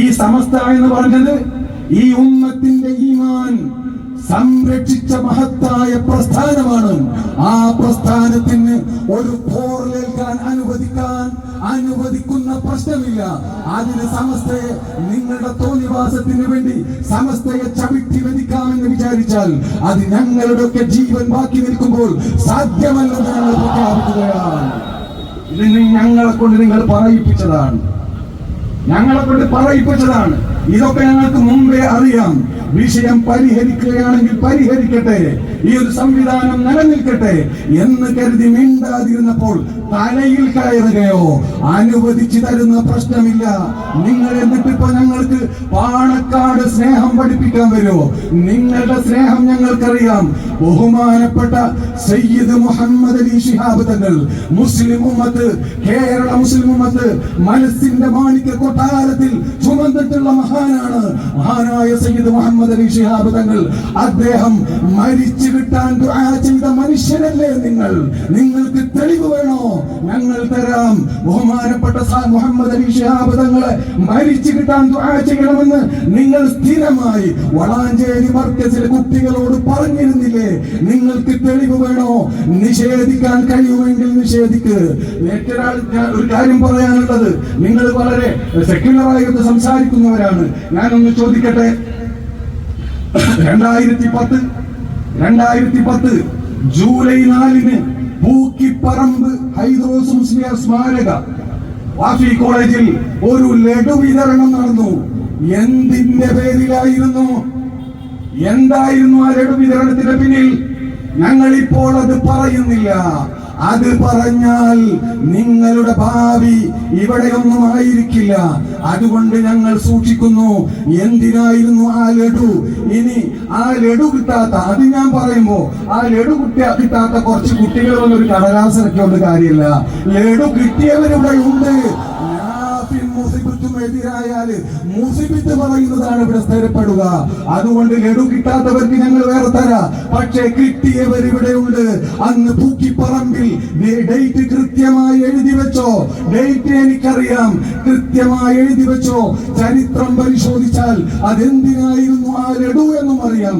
ഈ സമസ്ത എന്ന് പറഞ്ഞത് ഈ ഉമ്മത്തിന്റെ ഈമാൻ സംരക്ഷിച്ച മഹത്തായ പ്രസ്ഥാനമാണ്. ആ പ്രസ്ഥാനത്തിന് ഒരു പോർലേൽക്കാൻ അനുവദിക്കാൻ അനുവദിക്കുന്ന പ്രശ്നമില്ല. അതിന് സമസ്തയെ നിങ്ങളുടെ തോന്നിവാസത്തിന് വേണ്ടി സമസ്തയെ ചവിട്ടി വധിക്കാമെന്ന് വിചാരിച്ചാൽ അത് ഞങ്ങളുടെ ഒക്കെ ജീവൻ ബാക്കി നിൽക്കുമ്പോൾ സാധ്യമല്ലെന്ന് ഞങ്ങൾ പ്രഖ്യാപിക്കുകയാണ്. ഇത് ഞങ്ങളെ കൊണ്ട് നിങ്ങൾ പറയിപ്പിച്ചതാണ്. ഞങ്ങളെ കൊണ്ട് പറയിപ്പിച്ചതാണ്. ഇതൊക്കെ ഞങ്ങൾക്ക് മുമ്പേ അറിയാം. വിഷയം പരിഹരിക്കുകയാണെങ്കിൽ പരിഹരിക്കട്ടെ. ഈ ഒരു സംവിധാനം നിലനിൽക്കട്ടെ എന്ന് കരുതി മിണ്ടാതിരുന്നപ്പോൾ തലയിൽ കയറുകയോ അനുവദിച്ചു തരുന്ന പ്രശ്നമില്ല. നിങ്ങൾ എന്നിട്ടിപ്പോ ഞങ്ങൾക്ക് പാണക്കാട് സ്നേഹം പഠിപ്പിക്കാൻ വരുമോ? നിങ്ങളുടെ സ്നേഹം ഞങ്ങൾക്കറിയാം. ബഹുമാനപ്പെട്ട സയ്യിദ് മുഹമ്മദ് അലി ഷിഹാബ് തങ്ങൾ മുസ്ലിം ഉമ്മത്ത് കേരള മുസ്ലിം ഉമ്മത്ത് മനസ്സിന്റെ മാണിക്യ കൊട്ടാരത്തിൽ ചുമന്നിട്ടുള്ള മഹാനാണ് മഹാനായ സയ്യിദ് മുഹമ്മദ് അലി ഷിഹാബ് തങ്ങൾ. അദ്ദേഹം മരിച്ചു കിട്ടാൻ ദുആ ചെയ്ത മനുഷ്യനല്ലേ നിങ്ങൾ? നിങ്ങൾക്ക് തെളിവ് വേണോ? ഞങ്ങൾ തരാം. ബഹുമാനപ്പെട്ട സാ- മുഹമ്മദ് അലി ഷിഹാബ് തങ്ങളെ മരിച്ചു കിട്ടാൻ ദുആ ചെയ്യണമെന്ന് നിങ്ങൾ സ്ഥിരമായി വളാഞ്ചേരി മർക്കസിലെ കുട്ടികളോട് പറഞ്ഞിരുന്നില്ലേ? നിങ്ങൾക്ക് തെളിവ് വേണോ? നിഷേധിക്കാൻ കഴിയുമെങ്കിൽ നിഷേധിക്ക്. മറ്റൊരാൾ ഞാൻ ഒരു കാര്യം പറയാനുള്ളത്. നിങ്ങൾ വളരെ സെക്യുലറായിട്ട് സംസാരിക്കുന്നവരാണ്. ഞാനൊന്ന് ചോദിക്കട്ടെ? രണ്ടായിരത്തി പത്ത് രണ്ടായിരത്തി പത്ത് ജൂലൈ നാലിന് പൂക്കിപ്പറമ്പ് ഹൈദ്രോസ് സ്മാരക വാഫി കോളേജിൽ ഒരു ലഡു വിതരണം നടന്നു. എന്തിന്റെ പേരിലായിരുന്നു? എന്തായിരുന്നു ആ ലഡു വിതരണത്തിന്റെ പിന്നിൽ? ഞങ്ങൾ ഇപ്പോൾ അത് പറയുന്നില്ല. അത് പറഞ്ഞാൽ നിങ്ങളുടെ ഭാവി ഇവിടെയൊന്നും ആയിരിക്കില്ല അതുകൊണ്ട് ഞങ്ങൾ സൂക്ഷിക്കുന്നു. എന്തിനായിരുന്നു ആ ലഡു? ഇനി ആ ലഡു കിട്ടാത്ത അത് ഞാൻ പറയുമ്പോ ആ ലഡു കുട്ടി കിട്ടാത്ത കുറച്ച് കുട്ടികൾ ഒരു കടലാസനൊക്കെ ഉണ്ട് കാര്യമില്ല ലഡു കിട്ടിയവരിവിടെ ഉണ്ട് നാഫിൻ എതിരായാൽ എതിരായാൽ പറയുന്നതാണ് ഇവിടെ സ്ഥിരപ്പെടുക. അതുകൊണ്ട് ലഡു കിട്ടാത്തവർക്ക് ഞങ്ങൾ വേറെ തരാം. പക്ഷേ കിട്ടിയവർ ഇവിടെ ഉണ്ട്. അന്ന് പൂക്കിപ്പറമ്പിൽ ഡേറ്റ് കൃത്യമായി എഴുതി വെച്ചോ. ഡേറ്റ് എനിക്കറിയാം. കൃത്യമായി എഴുതി വെച്ചോ. ചരിത്രം പരിശോധിച്ചാൽ അതെന്തിനായിരുന്നു ആ ലഡു എന്നും അറിയാം.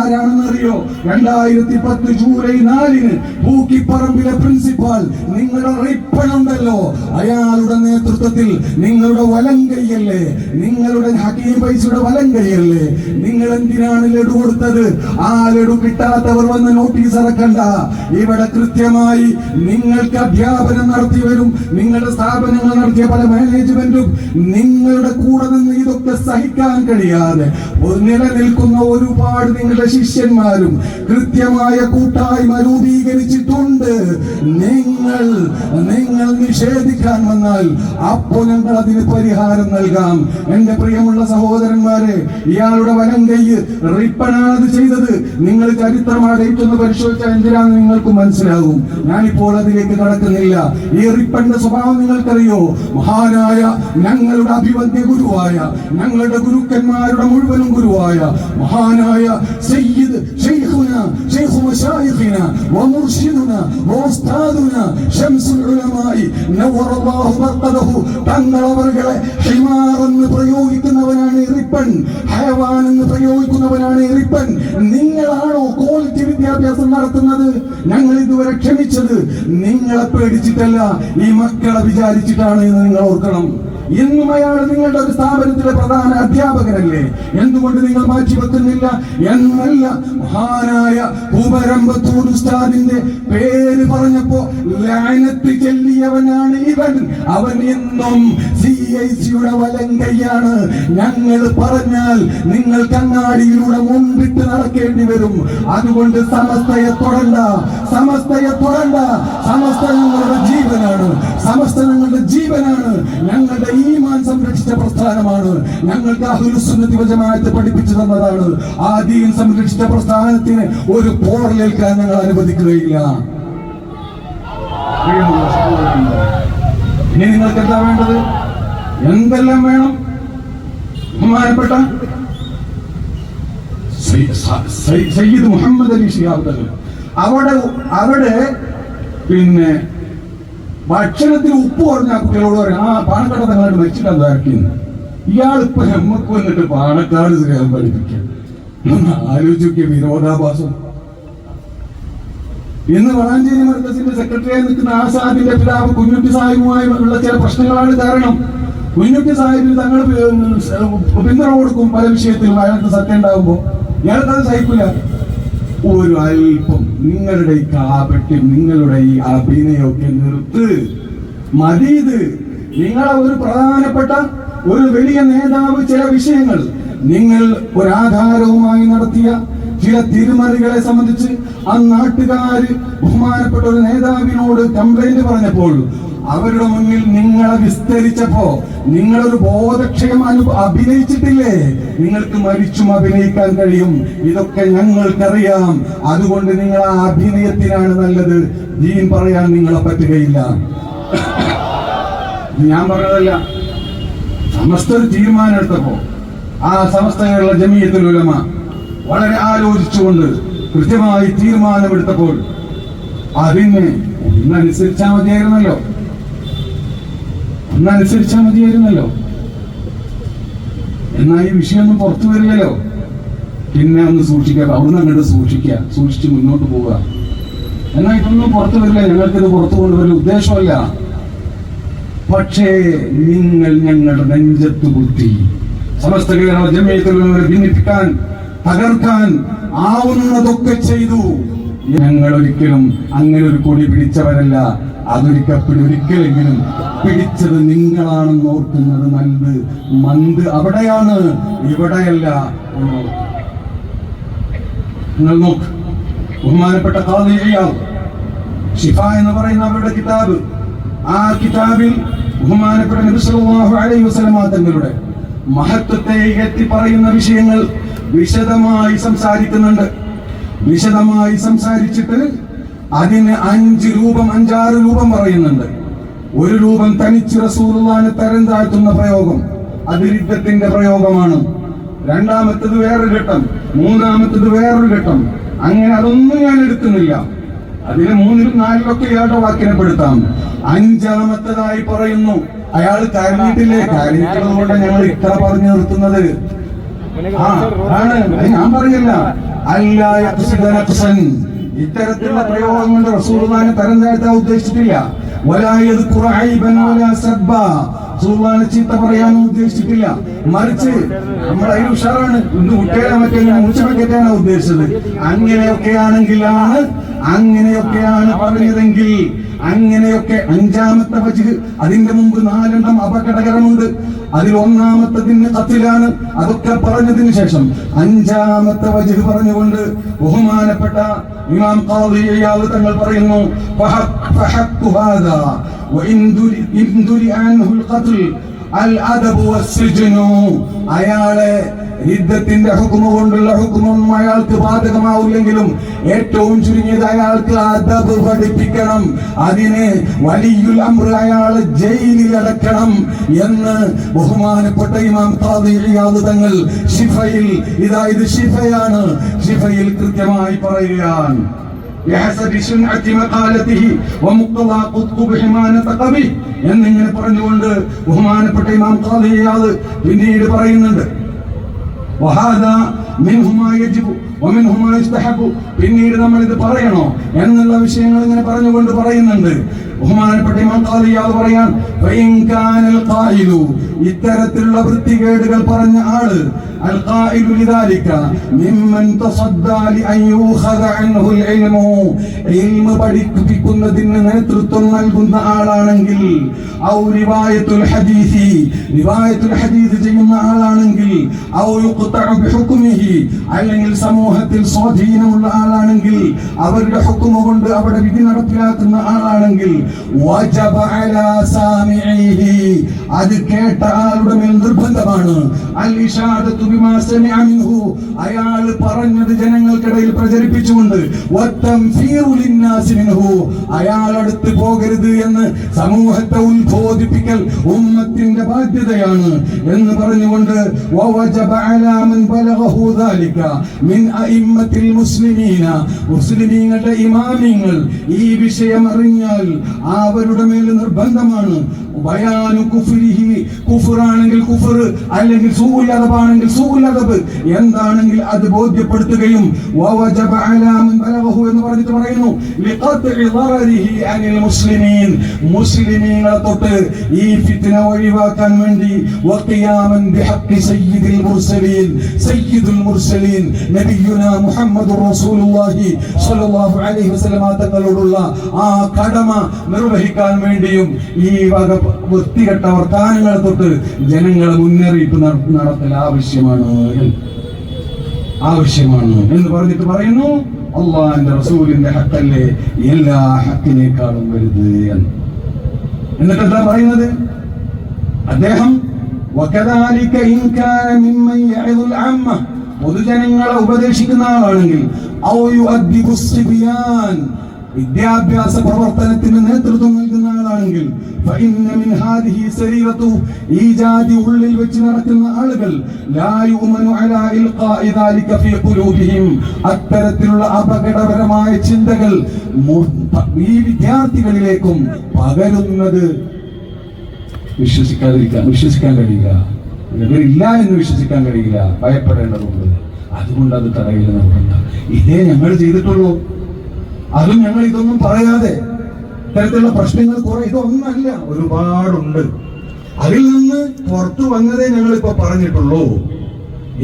ആരാണെന്നറിയോ? രണ്ടായിരത്തി പത്ത് ജൂലൈ നാലിന് പൂക്കിപ്പറമ്പിലെ പ്രിൻസിപ്പാൾ നിങ്ങളുടെ റിപ്പണുണ്ടല്ലോ അയാളുടെ നേതൃത്വത്തിൽ നിങ്ങളുടെ വലങ്കയ്യല്ലേ? നിങ്ങളുടെ ഹക്കീം പൈസയുടെ വലങ്കയ്യല്ലേ? നിങ്ങൾ എന്തിനാണ് ലഡു കൊടുത്തത്? ആ ലഡു കിട്ടാത്തവർ വന്ന് നോട്ടീസ് ഇറക്കണ്ട. ഇവിടെ കൃത്യമായി നിങ്ങൾക്ക് അധ്യാപനം നടത്തി വരും. നിങ്ങളുടെ സ്ഥാപനങ്ങൾ നടത്തിയ പല മാനേജ്മെന്റും നിങ്ങളുടെ കൂടെ നിന്ന് ഇതൊക്കെ സഹിക്കാൻ കഴിയാതെ നിലനിൽക്കുന്ന ഒരുപാട് നിങ്ങളുടെ ശിഷ്യന്മാരും കൃത്യമായ കൂട്ടായ്മ രൂപീകരിച്ചിട്ടുണ്ട്. നിങ്ങൾ നിങ്ങൾ നിഷേധിക്കാൻ വന്നാൽ അപ്പോൾ ഞങ്ങൾ അതിന് പരിഹാരം നൽകാം. എന്റെ പ്രിയമുള്ള സഹോദരന്മാരെ ഇയാളുടെ വനം കൈ റിപ്പണാണ് അത് ചെയ്തത്. നിങ്ങൾ ചരിത്രം ഒന്ന് പരിശോധിച്ചാൽ എന്തിനാണ് നിങ്ങൾക്ക് മനസ്സിലാകും. ഞാനിപ്പോൾ അതിലേക്ക് കടക്കുന്നില്ല. ഈ റിപ്പന്റെ സ്വഭാവം നിങ്ങൾക്കറിയോ? മഹാനായ ഞങ്ങളുടെ അഭിവന്യ ഗുരുവായ ഞങ്ങളുടെ ഗുരുക്കന്മാരുടെ മുഴുവനും ഗുരുവായ മഹാനായ സയ്യിദ് ഷെയ്ഖുന ഷെയ്ഖു ഉലമായി തങ്ങളവരുടെ ഹിമാർ എന്ന് പ്രയോഗിക്കുന്നവനാണ് റിപ്പൺ ഹയവാൻ എന്ന് പ്രയോഗിക്കുന്നവനാണ് റിപ്പൺ നിങ്ങളാണോ ക്വാളിറ്റി വിദ്യാഭ്യാസം നടത്തുന്നത്? ഞങ്ങൾ ഇതുവരെ ക്ഷമിച്ചത്. നിങ്ങളെ പേടിച്ചിട്ടല്ല ഈ മക്കളെ വിചാരിച്ചിട്ടാണ് എന്ന് നിങ്ങൾ ഓർക്കണം. ഇന്നും അയാൾ നിങ്ങളുടെ ഒരു സ്ഥാപനത്തിലെ പ്രധാന അധ്യാപകനല്ലേ എന്തുകൊണ്ട് നിങ്ങൾ മാറ്റി വെക്കുന്നില്ല? എന്നല്ല മഹാനായ ഉസ്താദിന്റെ പേര് പറഞ്ഞപ്പോ ലാനത്ത് ചെല്ലിയവനാണ് ഇവൻ. അവൻ ഇന്നും സി ഐ സിയുടെ വലങ്കയ്യാണ്. ഞങ്ങൾ പറഞ്ഞാൽ നിങ്ങൾ കണ്ണാടിയിലൂടെ മുമ്പിട്ട് നടക്കേണ്ടി വരും. അതുകൊണ്ട് സമസ്തയെ തൊടണ്ട സമസ്തയെ തൊടണ്ട. സമസ്ത ഞങ്ങളുടെ ജീവനാണ് സമസ്ത ഞങ്ങളുടെ ജീവനാണ്. പ്രസ്ഥാനമാണ്. ഞങ്ങൾക്ക് അഹുലുസുന്നതി വജമായത്ത് പഠിപ്പിച്ചു തന്നതാണ്. ആ ദീൻ സംരക്ഷിച്ച പ്രസ്ഥാനത്തിന് ഒരു പോറലേൽക്കാൻ ഞങ്ങൾ അനുവദിക്കുകയില്ല. ഇനി നിങ്ങൾക്ക് എന്താ വേണ്ടത്? എന്തെല്ലാം വേണം? ബഹുമാനപ്പെട്ട സയ്യിദ് മുഹമ്മദ് അലി ഷിഹാബ് അവിടെ അവിടെ പിന്നെ ഭക്ഷണത്തിൽ ഉപ്പ് കുറഞ്ഞ കുട്ടികളോട് പറയും ആ പാണക്കട തങ്ങളായിട്ട് വെച്ചിട്ടാണ് ഇറക്കിയെന്ന് ഇയാളിപ്പോ നമ്മക്ക് വന്നിട്ട് പാണക്കാട് സ്നേഹം പഠിപ്പിക്കാം ഒന്ന് ആലോചിക്കുക വിരോധാഭാസം. ഇന്ന് വളാഞ്ചേരി മർക്കസിന്റെ സെക്രട്ടറിയായി നിൽക്കുന്ന ആസാദിന്റെ പിതാവ് കുഞ്ഞുട്ടി സാഹിബുമായി ഉള്ള ചില പ്രശ്നങ്ങളാണ് കാരണം കുഞ്ഞുട്ടി സാഹിബിന് തങ്ങൾ പിന്തുണ കൊടുക്കും പല വിഷയത്തിലും. അയാൾക്ക് സത്യം ഉണ്ടാകുമ്പോ ഇയാൾക്കത് സഹിക്കില്ല ഒരു അല്പം നിങ്ങളുടെ ഈ കാപട്യം നിങ്ങളുടെ ഈ അഭിനയമൊക്കെ നിർത്ത്. മതി ഇത്. നിങ്ങളെ ഒരു പ്രധാനപ്പെട്ട ഒരു വലിയ നേതാവ് ചില വിഷയങ്ങൾ. നിങ്ങൾ ഒരാധാരവുമായി നടത്തിയ ചില തിരുമറികളെ സംബന്ധിച്ച് ആ നാട്ടുകാര് ബഹുമാനപ്പെട്ട ഒരു നേതാവിനോട് കംപ്ലൈന്റ് പറഞ്ഞപ്പോൾ അവരുടെ മുന്നിൽ നിങ്ങളെ വിസ്തരിച്ചപ്പോ നിങ്ങളൊരു ബോധക്ഷയം അനു അഭിനയിച്ചിട്ടില്ലേ? നിങ്ങൾക്ക് മരിച്ചും അഭിനയിക്കാൻ കഴിയും. ഇതൊക്കെ ഞങ്ങൾക്കറിയാം. അതുകൊണ്ട് നിങ്ങൾ ആ അഭിനയത്തിനാണ് നല്ലത്. ജീൻ പറയാൻ നിങ്ങളെ പറ്റുകയില്ല. ഞാൻ പറഞ്ഞതല്ല. സമസ്ത ഒരു തീരുമാനം എടുത്തപ്പോ ആ സമസ്തയുള്ള ജമീയത്തിൽ ഉലമ വളരെ ആലോചിച്ചുകൊണ്ട് കൃത്യമായി തീരുമാനമെടുത്തപ്പോൾ അതിന് ഒന്നനുസരിച്ചാൽ മതിയായിരുന്നല്ലോ. ഒന്നനുസരിച്ചാൽ മതിയായിരുന്നല്ലോ. എന്നാൽ ഈ വിഷയമൊന്നും പുറത്തു വരില്ലല്ലോ. പിന്നെ ഒന്ന് സൂക്ഷിക്കുക അവിടുന്ന് അങ്ങോട്ട് സൂക്ഷിക്കുക സൂക്ഷിച്ച് മുന്നോട്ട് പോവുക. എന്നാൽ ഇതൊന്നും പുറത്തു വരില്ല ഞങ്ങൾക്കിത് പുറത്തു കൊണ്ടുവരുന്ന ഉദ്ദേശമല്ല. പക്ഷേ നിങ്ങൾ ഞങ്ങളുടെ നെഞ്ചത്ത് കുത്തി. സമസ്ത കേരള ഭിന്നിപ്പിക്കാൻ തകർക്കാൻ ആവുന്നതൊക്കെ ചെയ്തു. ഞങ്ങൾ ഒരിക്കലും അങ്ങനെ ഒരു കൊടി പിടിച്ചവരല്ല. അതൊരിക്കൽ ഒരിക്കലെങ്കിലും പിടിച്ചത് നിങ്ങളാണെന്ന് ഓർക്കുന്നത് നല്ലത്. മന്ത് അവിടെയാണ് ഇവിടെയല്ല. നിങ്ങൾ നോക്ക്. ബഹുമാനപ്പെട്ട ഷിഫ എന്ന് പറയുന്ന അവരുടെ കിതാബ്. ആ കിതാബിൽ ബഹുമാനപ്പെട്ട അലൈഹി തങ്ങളുടെ മഹത്വത്തെ എത്തി പറയുന്ന വിഷയങ്ങൾ വിശദമായി സംസാരിക്കുന്നുണ്ട്. വിശദമായി സംസാരിച്ചിട്ട് അതിന് അഞ്ച് രൂപം അഞ്ചാറ് രൂപം പറയുന്നുണ്ട്. ഒരു രൂപം തനിച്ച് റസൂലുള്ളാഹിനെ തരം താഴ്ത്തുന്ന പ്രയോഗം അത് യുദ്ധത്തിന്റെ പ്രയോഗമാണ്. രണ്ടാമത്തത് വേറൊരു ഘട്ടം മൂന്നാമത്തത് വേറൊരു ഘട്ടം. അങ്ങനെ അതൊന്നും ഞാൻ എടുക്കുന്നില്ല. അതിന് മൂന്നിലും നാലിലൊക്കെ ഇയാളുടെ വാക്കിനെ പെടുത്താം. അഞ്ചാമത്തതായി പറയുന്നു. അയാൾ കരഞ്ഞിട്ടില്ലേ കരഞ്ഞിട്ടുള്ളത് കൊണ്ട് ഞങ്ങൾ ഇത്ര പറഞ്ഞു നിർത്തുന്നത്. ആ ആണ്. ഞാൻ പറയില്ല. അല്ല ഇത്തരത്തിലുള്ള പ്രയോഗം പ്രയോഗങ്ങൾ റസൂലുള്ളാഹിനെ തരം താഴ്ത്താൻ ഉദ്ദേശിച്ചിട്ടില്ല. വലാ യദ്കുറ വലാ സബ്ബ. ചീത്ത പറയാൻ ഉദ്ദേശിച്ചിട്ടില്ല. മറിച്ച് നമ്മൾ അതിന് ഉഷാറാണ്. ഇന്ന് കുട്ടികളെ മറ്റേ മുച്ചമക്കറ്റാണ് ഉദ്ദേശിച്ചത്. അങ്ങനെയൊക്കെയാണെങ്കിലാണ് അങ്ങനെയൊക്കെയാണ് പറഞ്ഞതെങ്കിൽ അങ്ങനെയൊക്കെ അഞ്ചാമത്തെ വജ് അതിന്റെ മുമ്പ് നാലെണ്ണം അപകടകരമുണ്ട്. അതിൽ ഒന്നാമത്തതിന് കത്തിലാണ്. അതൊക്കെ പറഞ്ഞതിന് ശേഷം അഞ്ചാമത്തെ വജ് പറഞ്ഞുകൊണ്ട് ബഹുമാനപ്പെട്ട ഇമാം തങ്ങൾ പറയുന്നു അയാളെ യുദ്ധത്തിന്റെ ഹുക്കുമ കൊണ്ടുള്ള ഹുക്കുമൊന്നും അയാൾക്ക് ബാധകമാവില്ലെങ്കിലും ഏറ്റവും ചുരുങ്ങിയത് അയാൾക്ക് അദബ് പഠിപ്പിക്കണം അതിന് വലിയുൽ അമ്ര അയാളെ ജയിലിൽ അടക്കണം എന്ന് ബഹുമാനപ്പെട്ട ഇമാം ഖാദി ഇയാദ് തങ്ങൾ ഷിഫയിൽ ഇതാ ഇത് ഷിഫയാണ് ഷിഫയിൽ കൃത്യമായി പറയുകയാണ് بحسب سنعة مقالته ومقتضى قطب حمانة قبي എന്നിങ്ങനെ പറഞ്ഞുകൊണ്ട് ബഹുമാനപ്പെട്ട ഇമാം ഖാദി ഇയാദ് പിന്നീട് പറയുന്നുണ്ട് പിന്നീട് നമ്മൾ ഇത് പറയണോ? എന്നുള്ള വിഷയങ്ങൾ ഇങ്ങനെ പറഞ്ഞുകൊണ്ട് പറയുന്നുണ്ട്. ബഹുമാനപ്പെട്ട പറയാൻ ഇത്തരത്തിലുള്ള വൃത്തികേടുകൾ പറഞ്ഞ ആൾ നേതൃത്വം നൽകുന്ന ആളാണെങ്കിൽ ചെയ്യുന്ന ആളാണെങ്കിൽ അല്ലെങ്കിൽ സമൂഹത്തിൽ സ്വാധീനമുള്ള ആളാണെങ്കിൽ അവരുടെ ഹുക്കുമ കൊണ്ട് അവിടെ വിധി നടപ്പിലാക്കുന്ന ആളാണെങ്കിൽ വാജബ അലാ അത് കേട്ട ആളുടെ മേൽ നിർബന്ധമാണ്. അയാൾ പറഞ്ഞത് ജനങ്ങൾക്കിടയിൽ പ്രചരിപ്പിച്ചുകൊണ്ട് അയാൾ അടുത്ത് പോകരുത് എന്ന് സമൂഹത്തെ ഉത്ബോധിപ്പിക്കൽ ഉമ്മത്തിന്റെ ബാധ്യതയാണ് എന്ന് പറഞ്ഞുകൊണ്ട് മുസ്ലിമീങ്ങളുടെ ഇമാമിങ്ങൾ ഈ വിഷയം അറിഞ്ഞാൽ അവരുടെ മേൽ നിർബന്ധമാണ്. ബയാനു കുഫർ അല്ലെങ്കിൽ സൂല്ലതബാണെങ്കിൽ സൂല്ലതബ് എന്താണെങ്കിൽ അത് ബോധ്യപ്പെടുത്തുകയും വവജബ എന്ന് പറഞ്ഞിട്ട് പറയുന്നു. അനിൽ മുസ്ലിമീൻ. മുസ്ലിമീങ്ങളെ തൊട്ട് ഈ ഫിത്ന ഒഴിവാക്കാൻ വേണ്ടി വഖിയാമൻ ബിഹഖി സയ്യിദിൽ മുർസലീൻ. സയ്യിദുൽ മുർസലീൻ റസൂലുള്ളാഹി സ്വല്ലല്ലാഹു അലൈഹി വസല്ലമ തങ്ങളോടുള്ള ആ കടമ നിർവഹിക്കാൻ വേണ്ടിയും ഈ വക അതുപോലെ വൃത്തികെട്ട വർത്താനങ്ങളെ തൊട്ട് ജനങ്ങളെ മുന്നറിയിപ്പ് നടത്തൽ ആവശ്യമാണ്. ആവശ്യമാണ് എന്ന് പറഞ്ഞിട്ട് പറയുന്നു അള്ളാഹിന്റെ റസൂലിന്റെ ഹക്കല്ലേ എല്ലാ ഹക്കിനേക്കാളും വരുത് എന്ന്. എന്നിട്ട് എന്താ പറയുന്നത്? അദ്ദേഹം പൊതുജനങ്ങളെ ഉപദേശിക്കുന്ന ആളാണെങ്കിൽ വിദ്യാഭ്യാസ പ്രവർത്തനത്തിന് നേതൃത്വം നൽകുന്ന ആളാണെങ്കിൽ ഈ ജാതി ഉള്ളിൽ വെച്ച് നടക്കുന്ന ആളുകൾ അത്തരത്തിലുള്ള അപകടപരമായ ചിന്തകൾ ഈ വിദ്യാർത്ഥികളിലേക്കും പകരുന്നത് വിശ്വസിക്കാതിരിക്കാൻ വിശ്വസിക്കാൻ കഴിയില്ല. ഇല്ല എന്ന് വിശ്വസിക്കാൻ കഴിയില്ല. ഭയപ്പെടേണ്ടതുണ്ട്. അതുകൊണ്ട് അത് തടയില്ല നമുക്കുണ്ടാകും ഇതേ ഞങ്ങൾ ചെയ്തിട്ടുള്ളൂ. അതും ഞങ്ങൾ ഇതൊന്നും പറയാതെ ഇത്തരത്തിലുള്ള പ്രശ്നങ്ങൾ കുറെ ഇതൊന്നല്ല ഒരുപാടുണ്ട്. അതിൽ നിന്ന് പുറത്തു വന്നതേ ഞങ്ങൾ ഇപ്പൊ പറഞ്ഞിട്ടുള്ളൂ.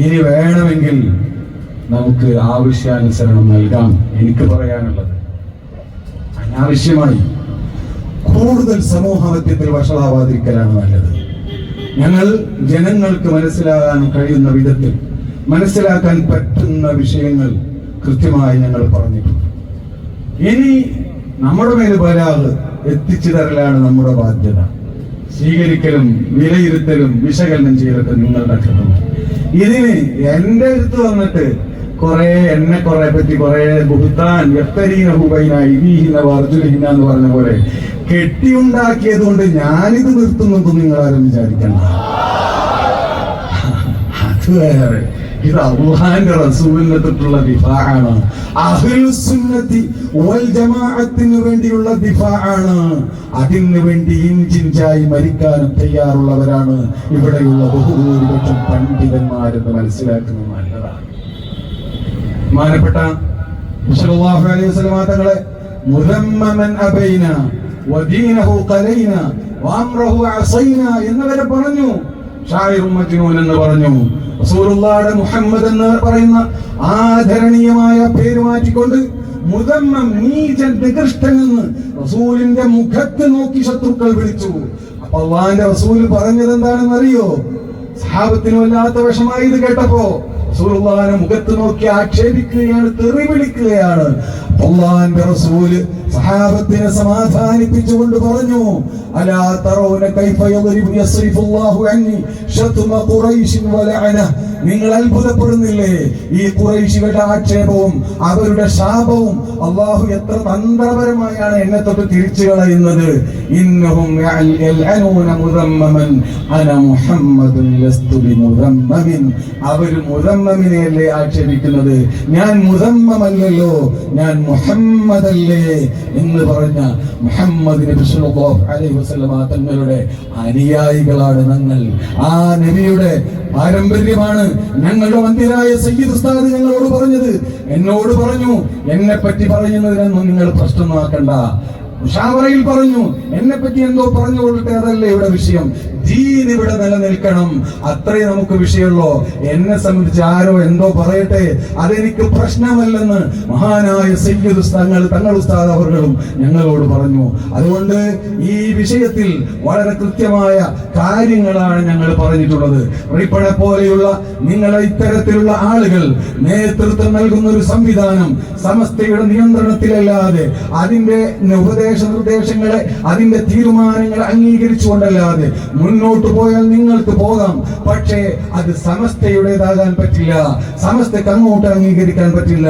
ഇനി വേണമെങ്കിൽ നമുക്ക് ആവശ്യാനുസരണം നൽകാം എനിക്ക് പറയാനുള്ളത്. അനാവശ്യമായി കൂടുതൽ സമൂഹമത്യത്തിൽ വഷളാവാതിരിക്കലാണ് നല്ലത്. ഞങ്ങൾ ജനങ്ങൾക്ക് മനസ്സിലാകാൻ കഴിയുന്ന വിധത്തിൽ മനസ്സിലാക്കാൻ പറ്റുന്ന വിഷയങ്ങൾ കൃത്യമായി ഞങ്ങൾ പറഞ്ഞിട്ടുണ്ട്. ഇനി നമ്മുടെ മേൽ വരാറ് എത്തിച്ചു തരലാണ് നമ്മുടെ ബാധ്യത. സ്വീകരിക്കലും വിലയിരുത്തലും വിശകലനം ചെയ്യലൊക്കെ നിങ്ങളുടെ കടമ ഇതിന് എന്റെ അടുത്ത് വന്നിട്ട് കുറെ എന്നെ കുറെ പറ്റി കുറെ ബുദ്ധാൻ വ്യക്തരീന ഹുബൈന എന്ന് പറഞ്ഞ പോലെ കെട്ടിയുണ്ടാക്കിയത് കൊണ്ട് ഞാനിത് നിർത്തുന്നു നിങ്ങൾ ആരും വിചാരിക്കണ്ട. അത് വേറെ. ഇത് അള്ളാഹാന്റെ റസൂലിനെ തൊട്ടുള്ള ദിഫാണ് അഹ്ലുസുന്നത്തി വൽ ജമാഅത്തിന് വേണ്ടിയുള്ള ദിഫാണ്. അതിന് വേണ്ടി ഇഞ്ചിഞ്ചായി മരിക്കാനും തയ്യാറുള്ളവരാണ്. ഇവിടെയുള്ള ബഹുഭൂരിപക്ഷം പണ്ഡിതന്മാരെന്ന് മനസ്സിലാക്കുന്നത് നല്ലതാണ്. ബഹുമാനപ്പെട്ട അലൈഹി വസല്ലമ തങ്ങളെ മുദമ്മമൻ അബൈന വദീനഹു ഖലൈന വഅംറഹു അസൈന എന്നവരെ പറഞ്ഞു. എന്ന് പറഞ്ഞു. റസൂലുള്ളാഹി മുഹമ്മദ് എന്ന് പറയുന്ന ആദരണീയമായ പേര് മാറ്റിക്കൊണ്ട് മുദമ്മം നീചൻ നികൃഷ്ടനെന്ന് റസൂലിന്റെ മുഖത്ത് നോക്കി ശത്രുക്കൾ വിളിച്ചു. അപ്പൊ അള്ളാഹിന്റെ റസൂൽ പറഞ്ഞത് എന്താണെന്ന് അറിയോ? സഹാബത്തിന് വല്ലാത്ത വിഷമായി ഇത് കേട്ടപ്പോ റസൂലുള്ളാഹിനെ മുഖത്ത് നോക്കി ആക്ഷേപിക്കുകയാണ് തെറി വിളിക്കുകയാണ് അള്ളാഹിന്റെ റസൂൽ സഹാബത്തിനെ സമാധാനിപ്പിച്ചുകൊണ്ട് പറഞ്ഞു അലാ തറൗന കൈഫ യദ്രിബു യസ്രിഫുല്ലാഹു അന്നി ശത്മ ഖുറൈശിൻ വലഅന. നിങ്ങൾ അത്ഭുതപ്പെടുന്നില്ലേ? ഈ ഖുറൈശികളുടെ ആക്ഷേപവും അവരുടെ ശാപവും അള്ളാഹു എത്ര തന്ത്രപരമായാണ് എന്നെ തൊട്ട് തിരിച്ചു കളയുന്നത്? ഇന്നഹും അവർ മുദമ്മമിനെയല്ലേ ആക്ഷേപിക്കുന്നത്? ഞാൻ മുദമ്മമല്ലല്ലോ ഞാൻ മുഹമ്മദല്ലേ എന്ന് പറഞ്ഞ മുഹമ്മദ് അലൈഹി തങ്ങളുടെ അനുയായികളാണ് ഞങ്ങൾ. ആ നബിയുടെ പാരമ്പര്യമാണ് ഞങ്ങളുടെ മന്ദിരായ സയ്യിദ് ഉസ്താദ് ഞങ്ങളോട് പറഞ്ഞത്. എന്നോട് പറഞ്ഞു എന്നെ പറ്റി പറയുന്നതിനൊന്നും നിങ്ങൾ പ്രശ്നമാക്കണ്ട. മുഷാവറയിൽ പറഞ്ഞു എന്നെ പറ്റി എന്തോ പറഞ്ഞു കൊള്ളട്ടെ അതല്ലേ ഇവിടെ വിഷയം? ദീൻ ഇവിടെ നിലനിൽക്കണം. അത്രേ നമുക്ക് വിഷയമുള്ളൂ. എന്നെ സംബന്ധിച്ച് ആരോ എന്തോ പറയട്ടെ. അതെനിക്ക് പ്രശ്നമല്ലെന്ന് മഹാനായ സയ്യിദ് തങ്ങൾ തങ്ങൾ ഉസ്താദ് അവർകളും ഞങ്ങളോട് പറഞ്ഞു. അതുകൊണ്ട് ഈ വിഷയത്തിൽ വളരെ കൃത്യമായ കാര്യങ്ങളാണ് ഞങ്ങൾ പറഞ്ഞിട്ടുള്ളത്. റിപ്പണെ പോലെയുള്ള നിങ്ങളെ ഇത്തരത്തിലുള്ള ആളുകൾ നേതൃത്വം നൽകുന്ന ഒരു സംവിധാനം സമസ്തയുടെ നിയന്ത്രണത്തിലല്ലാതെ അതിന്റെ ഉപദേശ നിർദ്ദേശങ്ങളെ അതിന്റെ തീരുമാനങ്ങളെ അംഗീകരിച്ചുകൊണ്ടല്ലാതെ മുന്നോട്ട് പോയാൽ നിങ്ങൾക്ക് പോകാം. പക്ഷേ അത് സമസ്തയുടേതാകാൻ പറ്റില്ല. സമസ്തക്ക് അങ്ങോട്ട് അംഗീകരിക്കാൻ പറ്റില്ല.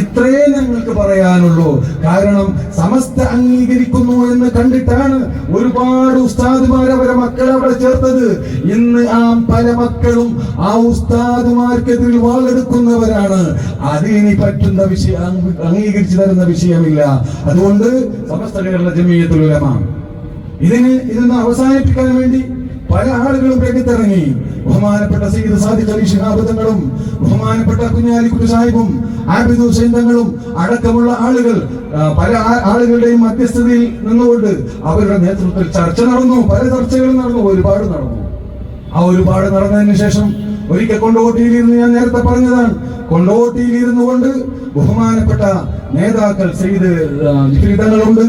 ഇത്രയേ ഞങ്ങൾക്ക് പറയാനുള്ളൂ. കാരണം സമസ്ത അംഗീകരിക്കുന്നു എന്ന് കണ്ടിട്ടാണ് ഒരുപാട് ഉസ്താദുമാർ അവരെ മക്കളെ അവിടെ ചേർത്തത്. ഇന്ന് ആ പല മക്കളും ആ ഉസ്താദുമാർക്കെതിരിൽ വാളെടുക്കുന്നവരാണ്. അത് ഇനി പറ്റുന്ന വിഷയം അംഗീകരിച്ചു തരുന്ന വിഷയമില്ല. അതുകൊണ്ട് സമസ്ത കേരള ജമീയത്തിലുള്ള ഇതിന് ഇതൊന്ന് അവസാനിപ്പിക്കാൻ വേണ്ടി പല ആളുകളും രംഗത്തിറങ്ങി. ബഹുമാനപ്പെട്ട സയ്യിദ് സാദിഖ് അലി ശിഹാബ് തങ്ങളും ബഹുമാനപ്പെട്ട കുഞ്ഞാലിക്കുട്ടി സാഹിബും ആബിദ് ഹുസൈൻ തങ്ങളും അടക്കമുള്ള ആളുകൾ പല ആളുകളുടെയും മധ്യസ്ഥതയിൽ നിന്നുകൊണ്ട് അവരുടെ നേതൃത്വത്തിൽ ചർച്ച നടന്നു. പല ചർച്ചകൾ നടന്നു. ഒരുപാട് നടന്നു. ആ ഒരുപാട് നടന്നതിന് ശേഷം ഒരിക്കൽ കൊണ്ടോട്ടിയിലിരുന്ന് ഞാൻ നേരത്തെ പറഞ്ഞതാണ് കൊണ്ടോട്ടിയിലിരുന്നു കൊണ്ട് ബഹുമാനപ്പെട്ട നേതാക്കൾ സെയ്ദ് ജിഫിരിതങ്ങളുണ്ട്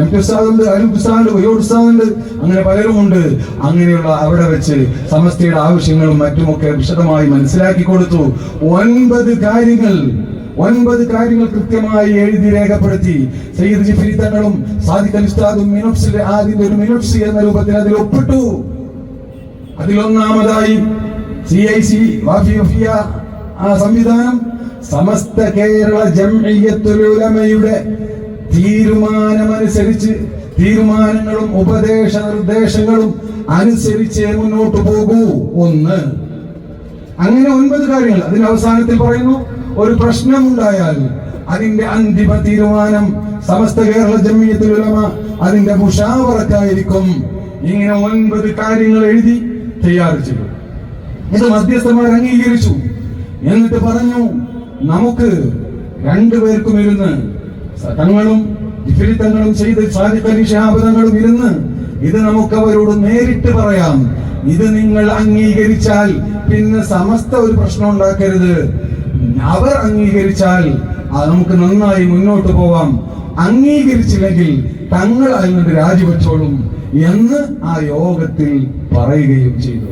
എം പി ഉസ്താദുണ്ട് ഉണ്ട് ഉസ്താദുണ്ട് വയ്യോട് ഉസ്താദുണ്ട്. അങ്ങനെ പലരും ഉണ്ട്. അങ്ങനെയുള്ള അവിടെ വെച്ച് സമസ്തയുടെ ആവശ്യങ്ങളും മറ്റുമൊക്കെ വിശദമായി മനസ്സിലാക്കി കൊടുത്തു. ഒൻപത് കാര്യങ്ങൾ ഒൻപത് കാര്യങ്ങൾ കൃത്യമായി എഴുതി രേഖപ്പെടുത്തി. സയ്യിദ് ജിഫിരി തങ്ങളും സാദിഖ് അലിസ്താദും മിനുപ്സിലെ ആദ്യത്തെ ഒരു മിനുപ്സി എന്ന രൂപത്തിൽ അതിൽ ഒപ്പിട്ടു. അതിലൊന്നാമതായി സി ഐ സി വാഫിയ ആ സംവിധാനം സമസ്ത കേരള ജംഇയ്യത്തുൽ തീരുമാനമനുസരിച്ച് തീരുമാനങ്ങളും ഉപദേശ നിർദ്ദേശങ്ങളും അനുസരിച്ച് മുന്നോട്ട് പോകൂ. ഒന്ന്. അങ്ങനെ ഒൻപത് കാര്യങ്ങൾ. അതിന്റെ അവസാനത്തിൽ പറയുന്നു ഒരു പ്രശ്നമുണ്ടായാൽ അതിന്റെ അന്തിമ തീരുമാനം സമസ്ത കേരള ജമിയത്തിൽ ഉലമ അതിന്റെ മുഷാവറക്കായിരിക്കും. ഇങ്ങനെ ഒൻപത് കാര്യങ്ങൾ എഴുതി തയ്യാർ ഇത് മധ്യസ്ഥന്മാർ അംഗീകരിച്ചു. എന്നിട്ട് പറഞ്ഞു നമുക്ക് രണ്ടുപേർക്കും ഇരുന്ന് തങ്ങളും ജിഫിരി തങ്ങളും ചെയ്ത് സാദിഖ് അലി തങ്ങളും ഇരുന്ന് ഇത് നമുക്ക് അവരോട് നേരിട്ട് പറയാം. ഇത് നിങ്ങൾ അംഗീകരിച്ചാൽ പിന്നെ സമസ്ത ഒരു പ്രശ്നം ഉണ്ടാക്കരുത്. അവർ അംഗീകരിച്ചാൽ നമുക്ക് നന്നായി മുന്നോട്ട് പോവാം. അംഗീകരിച്ചില്ലെങ്കിൽ തങ്ങൾ അതിൽ രാജിവെച്ചോളും എന്ന് ആ യോഗത്തിൽ പറയുകയും ചെയ്തു.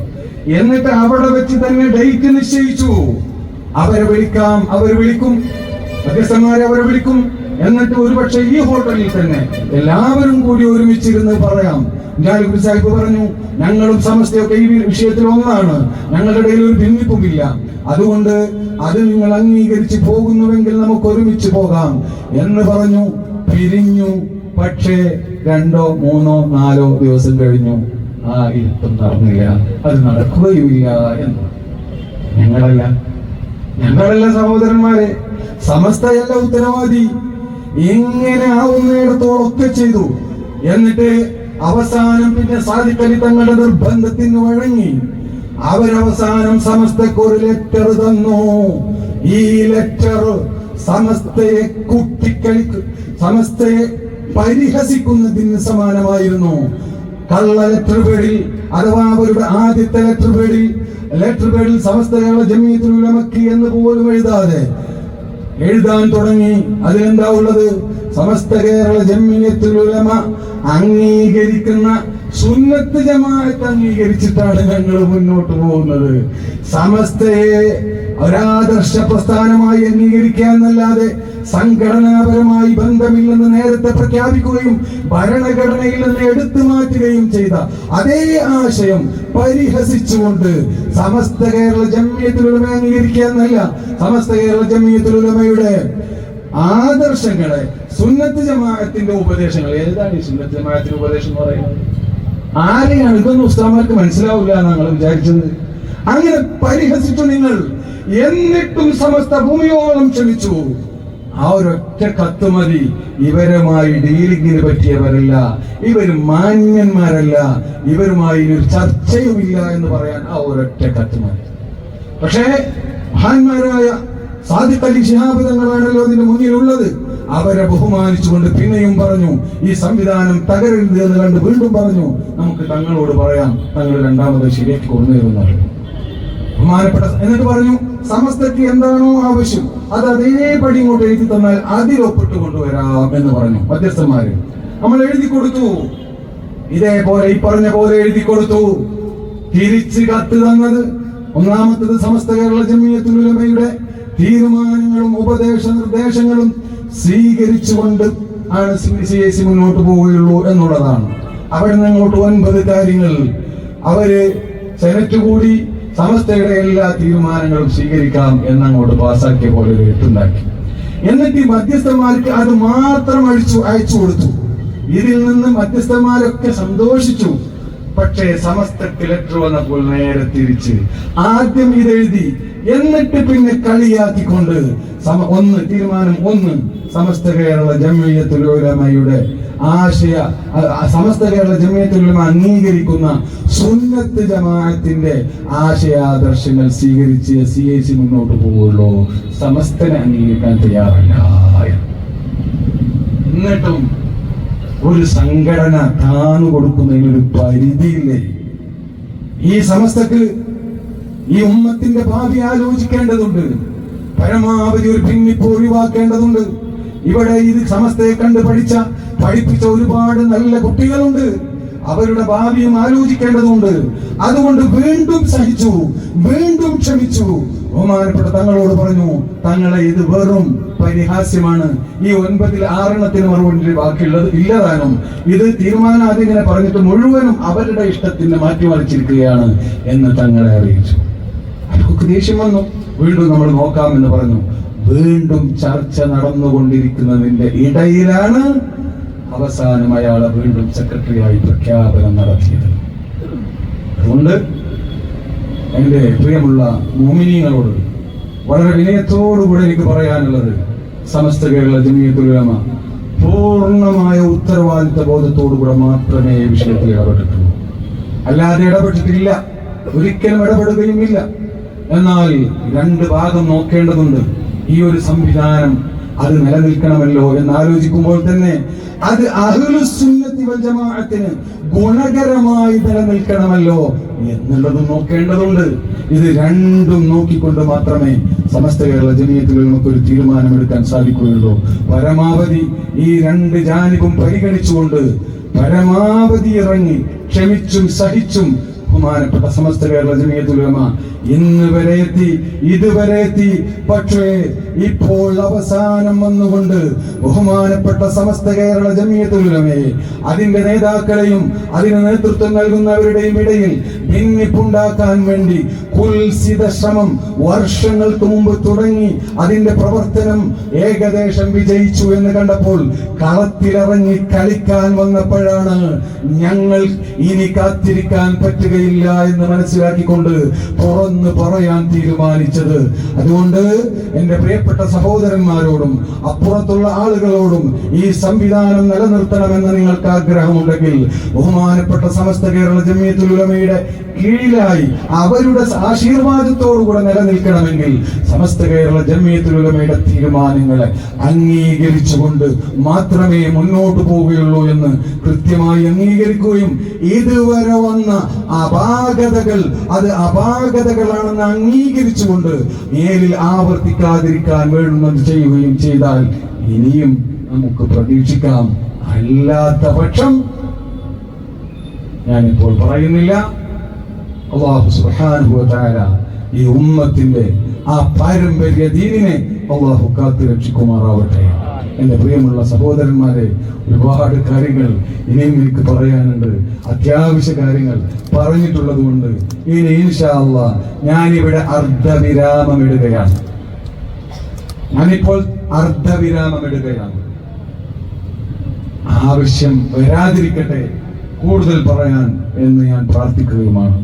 എന്നിട്ട് അവിടെ വെച്ച് തന്നെ ഡേറ്റ് നിശ്ചയിച്ചു. അവരെ വിളിക്കാം അവർ വിളിക്കും. മധ്യസ്ഥന്മാരെ അവർ വിളിക്കും. എന്നിട്ട് ഒരുപക്ഷെ ഈ ഹോട്ടലിൽ തന്നെ എല്ലാവരും കൂടി ഒരുമിച്ചിരുന്ന് പറയാം. ജാലിബ് സാഹിബ് പറഞ്ഞു ഞങ്ങളും സമസ്തയൊക്കെ ഈ വിഷയത്തിൽ ഒന്നാണ്. ഞങ്ങളുടെ ഇടയിൽ ഒരു ഭിന്നിപ്പുമില്ല. അതുകൊണ്ട് അത് നിങ്ങൾ അംഗീകരിച്ച് പോകുന്നുവെങ്കിൽ നമുക്ക് ഒരുമിച്ച് പോകാം. എന്ന് പറഞ്ഞു. പിരിഞ്ഞു. പക്ഷേ രണ്ടോ മൂന്നോ നാലോ ദിവസം കഴിഞ്ഞു. ആ ഇരുത്തം നടന്നില്ല. അത് നടക്കുകയുമില്ല എന്ന്. ഞങ്ങളല്ല. ഞങ്ങളല്ല സഹോദരന്മാരെ. സമസ്തയല്ല ഉത്തരവാദി. എങ്ങനെ ആവുന്നിടത്തോളം ഒക്കെ ചെയ്തു. എന്നിട്ട് അവസാനം പിന്നെ സാധിക്കലി തങ്ങളുടെ നിർബന്ധത്തിന് വഴങ്ങി. അവരവസാനം സമസ്തക്ക് ഒരു ലെറ്റർ തന്നു. ഈ ലെറ്റർ സമസ്തയെ കുട്ടിക്കളിക്ക് സമസ്തയെ പരിഹസിക്കുന്നതിന് സമാനമായിരുന്നു. കള്ള ലെറ്റർ പേടി അഥവാ അവരുടെ ആദ്യത്തെ ലെറ്റർ പേടിൽ ലെറ്റർ പേഡിൽ സമസ്ത കേരള ജമീയത്തുൽ എന്ന് പോലും എഴുതാതെ എഴുതാൻ തുടങ്ങി. അതിലെന്താ ഉള്ളത്? സമസ്ത കേരള ജമീയത്തുൽ ഉലമ അംഗീകരിക്കുന്ന സുന്നത്ത് ജമാഅത്ത് അംഗീകരിച്ചിട്ടാണ് ഞങ്ങൾ മുന്നോട്ട് പോകുന്നത്. സമസ്തയെ ഒരാദർശ പ്രസ്ഥാനമായി അംഗീകരിക്കുക എന്നല്ലാതെ സംഘടനാപരമായി ബന്ധമില്ലെന്ന് നേരത്തെ പ്രഖ്യാപിക്കുകയും ഭരണഘടനയിൽ നിന്ന് എടുത്തു മാറ്റുകയും ചെയ്ത അതേ ആശയം പരിഹസിച്ചുകൊണ്ട് സമസ്ത കേരള ജമ്മിയത്തിലുടമ അംഗീകരിക്കുക എന്നല്ല സമസ്ത കേരള ജമ്മിയത്തിലുടമയുടെ ആദർശങ്ങളെ സുന്നത്ത് ജമാഅത്തിന്റെ ഉപദേശങ്ങൾ. ഏതാണ് ഈ സുന്നത്ത് ജമാഅത്തിന്റെ ഉപദേശം എന്ന് പറയുന്നത്? ആരെയാണ് ഇതൊന്നും ഉസ്താമാർക്ക് മനസ്സിലാവില്ല എന്നാണ് വിചാരിച്ചത്. അങ്ങനെ പരിഹസിച്ചു നിങ്ങൾ. എന്നിട്ടും സമസ്ത ഭൂമിയോളം ക്ഷമിച്ചു ആ ഒരൊറ്റ കത്ത് മതി. ഇവരുമായി ഡീലിങ്ങിന് പറ്റിയവരല്ല. ഇവർ മാന്യന്മാരല്ല. ഇവരുമായി ഒരു ചർച്ചയുമില്ല എന്ന് പറയാൻ ആ ഒരൊറ്റ കത്ത് മതി. പക്ഷേ മഹാന്മാരായ സാദിഖ് അലി ശിഹാബ് തങ്ങളാണല്ലോ അതിന്റെ മുന്നിലുള്ളത്. അവരെ ബഹുമാനിച്ചുകൊണ്ട് പിന്നെയും പറഞ്ഞു ഈ സംവിധാനം തകരരുത് എന്ന് കണ്ട് വീണ്ടും പറഞ്ഞു. നമുക്ക് തങ്ങളോട് പറയാം തങ്ങൾ രണ്ടാമത് ശരിയാക്കി കൊണ്ടുവരുമെന്ന് പറഞ്ഞു. ബഹുമാനപ്പെട്ട എന്നിട്ട് പറഞ്ഞു സമസ്തക്ക് എന്താണോ ആവശ്യം അത് അതേപടി ഇങ്ങോട്ട് എഴുതി തന്നാൽ അതിൽ ഒപ്പിട്ട് കൊണ്ടുവരാം എന്ന് പറഞ്ഞു മധ്യസ്ഥന്മാര്. നമ്മൾ എഴുതി കൊടുത്തു. ഇതേപോലെ ഈ പറഞ്ഞ പോലെ എഴുതി കൊടുത്തു. തിരിച്ച് കത്ത് തന്നത് ഒന്നാമത്തത് സമസ്ത കേരള ജമീയത്തുൽ ഉലമയുടെ തീരുമാനങ്ങളും ഉപദേശ നിർദ്ദേശങ്ങളും സ്വീകരിച്ചുകൊണ്ട് ആണ് സി എസ് സി മുന്നോട്ട് പോവുകയുള്ളൂ എന്നുള്ളതാണ്. അവിടെ നിന്ന് അങ്ങോട്ട് ഒൻപത് കാര്യങ്ങൾ. അവർ സെനറ്റ് കൂടി സമസ്തയുടെ എല്ലാ തീരുമാനങ്ങളും സ്വീകരിക്കാം എന്നങ്ങോട്ട് പാസാക്കിയ പോലെ ഒരു എട്ടുണ്ടാക്കി. എന്നിട്ട് ഈ മധ്യസ്ഥന്മാർക്ക് അത് മാത്രം അഴിച്ചു അയച്ചു കൊടുത്തു. ഇതിൽ നിന്ന് മധ്യസ്ഥന്മാരൊക്കെ സന്തോഷിച്ചു. പക്ഷേ സമസ്ത ലെറ്റർ വന്നപ്പോൾ നേരെ തിരിച്ച് ആദ്യം ഇതെഴുതി എന്നിട്ട് പിന്നെ കളിയാക്കിക്കൊണ്ട് സമ ഒന്ന് തീരുമാനം ഒന്ന് സമസ്ത കേരള ജമിയത്തുൽ ഉലമയുടെ ആശയ സമസ്ത കേരള ജമിയത്തുലമ അംഗീകരിക്കുന്ന സുന്നത്ത് ജമാഅത്തിന്റെ ആശയാദർശങ്ങൾ സ്വീകരിച്ച് സി ഐ സി മുന്നോട്ട് പോവുള്ളൂ സമസ്തനെ അംഗീകരിക്കാൻ തയ്യാറല്ല എന്നിട്ടും ഒരു സംഘടന താന്നു കൊടുക്കുന്നതിന് ഒരു പരിധിയില്ലേ? ഈ സമസ്തക്ക് ഈ ഉമ്മത്തിന്റെ ഭാവി ആലോചിക്കേണ്ടതുണ്ട്. പരമാവധി ഒരു ഭിന്നിപ്പ് ഒഴിവാക്കേണ്ടതുണ്ട്. ഇവിടെ ഇത് സമസ്തയെ കണ്ട് പഠിച്ച പഠിപ്പിച്ച ഒരുപാട് നല്ല കുട്ടികളുണ്ട്. അവരുടെ ഭാവിയും ആലോചിക്കേണ്ടതുണ്ട്. അതുകൊണ്ട് വീണ്ടും സഹിച്ചു വീണ്ടും ക്ഷമിച്ചു. ബഹുമാനപ്പെട്ട തങ്ങളോട് പറഞ്ഞു തങ്ങളെ ഇത് വെറും പരിഹാസ്യമാണ്. ഈ ഒൻപതിൽ ആറെണ്ണത്തിന് മറുപടി ബാക്കിയുള്ളത് ഇല്ലതാനും ഇത് തീരുമാനാധികനെ പറഞ്ഞിട്ട് മുഴുവനും അവരുടെ ഇഷ്ടത്തിന് മാറ്റിമറിച്ചിരിക്കുകയാണ് എന്ന് തങ്ങളെ അറിയിച്ചു. അവർക്ക് ദേഷ്യം വന്നു. വീണ്ടും നമ്മൾ നോക്കാം എന്ന് പറഞ്ഞു. വീണ്ടും ചർച്ച നടന്നുകൊണ്ടിരിക്കുന്നതിന്റെ ഇടയിലാണ് അവസാനം അയാളെ വീണ്ടും സെക്രട്ടറിയായി പ്രഖ്യാപനം നടത്തിയത്. അതുകൊണ്ട് എന്റെ പ്രിയമുള്ള മോമിനിയങ്ങളോട് വളരെ വിനയത്തോടുകൂടെ എനിക്ക് പറയാനുള്ളത് സമസ്ത കേരള ജമീയത്തുലമ പൂർണമായ ഉത്തരവാദിത്ത ബോധത്തോടുകൂടെ മാത്രമേ ഈ വിഷയത്തിൽ ഇടപെട്ടിട്ടുള്ളൂ. അല്ലാതെ ഇടപെട്ടിട്ടില്ല. ഒരിക്കലും ഇടപെടുകയുമില്ല. എന്നാൽ രണ്ട് ഭാഗം നോക്കേണ്ടതുണ്ട്. ഈ ഒരു സംവിധാനം അത് നിലനിൽക്കണമല്ലോ എന്ന് ആലോചിക്കുമ്പോൾ തന്നെ അത് അഹ്ലുസുന്നത്തി വൽ ഗുണകരമായി നിലനിൽക്കണമല്ലോ എന്നുള്ളത് നോക്കേണ്ടതുണ്ട്. ഇത് രണ്ടും നോക്കിക്കൊണ്ട് മാത്രമേ സമസ്ത കേരള ജനീയത്തിൽ നമുക്കൊരു തീരുമാനമെടുക്കാൻ സാധിക്കുകയുള്ളൂ. പരമാവധി ഈ രണ്ട് ജാനിബും പരിഗണിച്ചുകൊണ്ട് പരമാവധി ഇറങ്ങി ക്ഷമിച്ചും സഹിച്ചും ബഹുമാനപ്പെട്ട സമസ്ത കേരള ജമീയത്തുലമ ഇന്ന് വരെ എത്തി ഇതുവരെ എത്തി. പക്ഷേ ഇപ്പോൾ അവസാനം വന്നുകൊണ്ട് ബഹുമാനപ്പെട്ട സമസ്ത കേരള ജമീയത്തുലമയെ അതിന്റെ നേതാക്കളെയും അതിന് നേതൃത്വം നൽകുന്നവരുടെയും ഇടയിൽ ഭിന്നിപ്പുണ്ടാക്കാൻ വേണ്ടി കുൽസിത ശ്രമം വർഷങ്ങൾക്ക് മുമ്പ് തുടങ്ങി അതിന്റെ പ്രവർത്തനം ഏകദേശം വിജയിച്ചു എന്ന് കണ്ടപ്പോൾ കളത്തിലിറങ്ങി കളിക്കാൻ വന്നപ്പോഴാണ് ഞങ്ങൾ ഇനി കാത്തിരിക്കാൻ പറ്റുകയില്ല എന്ന് മനസ്സിലാക്കിക്കൊണ്ട് തുറന്ന് പറയാൻ തീരുമാനിച്ചത്. അതുകൊണ്ട് എന്റെ പ്രിയപ്പെട്ട സഹോദരന്മാരോടും അപ്പുറത്തുള്ള ആളുകളോടും ഈ സംവിധാനം നിലനിർത്തണമെന്ന് നിങ്ങൾക്ക് ആഗ്രഹമുണ്ടെങ്കിൽ ബഹുമാനപ്പെട്ട സമസ്ത കേരള ജമിയത്തുലമയുടെ കീഴിലായി അവരുടെ ആശീർവാദത്തോടുകൂടെ നിലനിൽക്കണമെങ്കിൽ സമസ്ത കേരള ജമിയത്തുലമയുടെ തീരുമാനങ്ങളെ അംഗീകരിച്ചുകൊണ്ട് മാത്രമേ മുന്നോട്ട് പോവുകയുള്ളൂ എന്ന് കൃത്യമായി അംഗീകരിക്കുകയും ഇതുവരെ വന്ന അപാകതകൾ അത് അപാകതകളാണെന്ന് അംഗീകരിച്ചുകൊണ്ട് മേലിൽ ആവർത്തിക്കാതിരിക്കാൻ വേണ്ടുന്നത് ചെയ്യുകയും ചെയ്താൽ ഇനിയും നമുക്ക് പ്രതീക്ഷിക്കാം. അല്ലാത്ത പക്ഷം ഞാനിപ്പോൾ പറയുന്നില്ല. അള്ളാഹു സുഹാനുഭവത്തായ ഈ ഉമ്മത്തിന്റെ ആ പാരമ്പര്യ ദീനിനെ അള്ളാഹു കാത്തു രക്ഷിക്കുമാറാവട്ടെ എന്റെ പ്രിയമുള്ള സഹോദരന്മാരെ ഒരുപാട് കാര്യങ്ങൾ ഇനിയും എനിക്ക് പറയാനുണ്ട്. അത്യാവശ്യ കാര്യങ്ങൾ പറഞ്ഞിട്ടുള്ളത് കൊണ്ട് ഇനി ഇൻഷാ അള്ളാ ഞാനിവിടെ അർദ്ധവിരാമം ഇടുകയാണ്. ഞാനിപ്പോൾ അർദ്ധവിരാമം ഇടുകയാണ്. ആവശ്യം വരാതിരിക്കട്ടെ കൂടുതൽ പറയാൻ എന്ന് ഞാൻ പ്രാർത്ഥിക്കുകയുമാണ്.